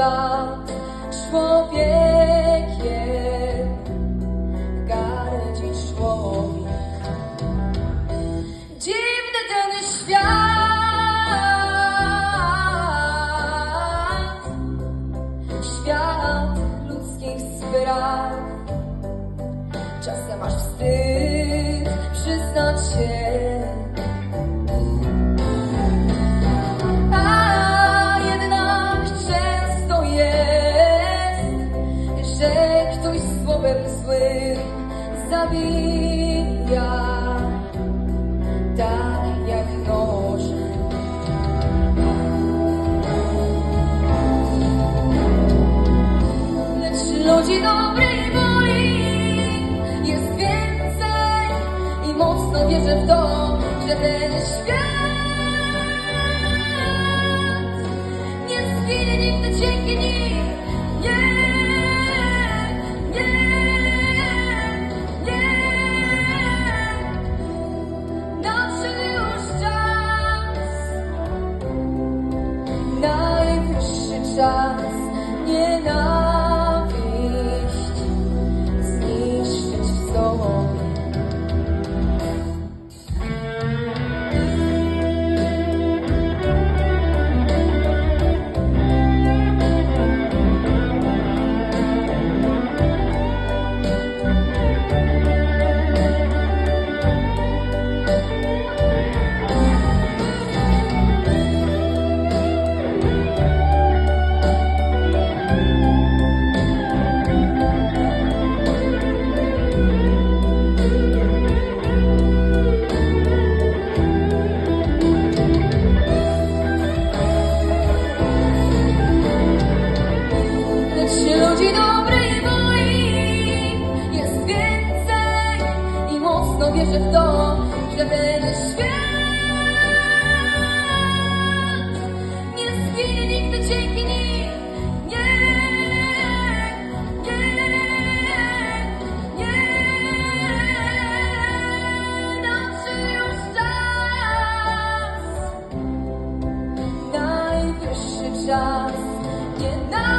lat człowiekiem gardzi człowiek. Dziwny ten świat, świat ludzkich spraw. Czasem aż wstyd przyznać się. Ludzi dobrej woli jest więcej i mocno wierzę w to, że ten świat nie zginie nigdy. Wierzę w to, że ten świat nie zginie nigdy dzięki nim. Nie, nie, nie. Nadszedł już czas, najwyższy czas nienawiść